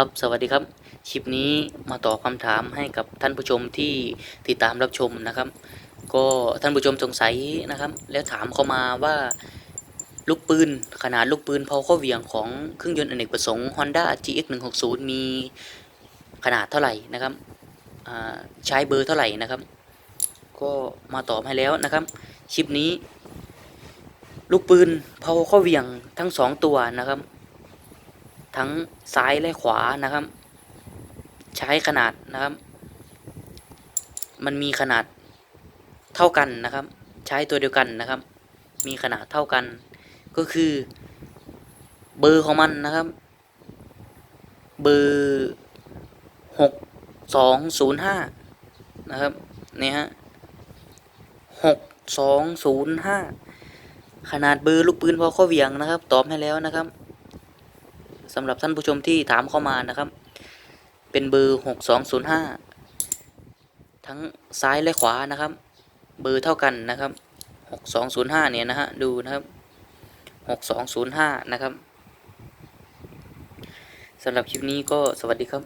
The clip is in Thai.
ครับ สวัสดีครับ คลิปนี้มาตอบคำถามให้กับท่านผู้ชมที่ติดตามรับชมนะครับ ก็ท่านผู้ชมสงสัยนะครับ แล้วถามเข้ามาว่าลูกปืนขนาดลูกปืนพอเข้าเหวี่ยงของเครื่องยนต์อเนกประสงค์ Honda GX 160มีขนาดเท่าไหร่นะครับใช้เบอร์เท่าไหร่นะครับ ก็มาตอบให้แล้วนะครับคลิปนี้ ลูกปืนเผาเข้าเหวี่ยงทั้งสองตัวนะครับ ทั้งซ้ายและขวานะครับ ใช้ขนาดนะครับ มันมีขนาดเท่ากันนะครับ ใช้ตัวเดียวกันนะครับ มีขนาดเท่ากัน ก็คือเบอร์ของมันนะครับ เบอร์หกสองศูนย์ห้านะครับเนี่ยฮะหกสองศูนย์ห้าขนาดเบอร์ลูกปืนพอข้าเวียงนะครับ ตอบให้แล้วนะครับ สำหรับท่านผู้ชมที่ถามเข้ามานะครับ เป็นเบอร์ 6205 ทั้งซ้ายและขวานะครับ เบอร์เท่ากันนะครับ 6205 เนี่ยนะฮะดูนะครับ 6205 นะครับสำหรับคลิปนี้ก็สวัสดีครับ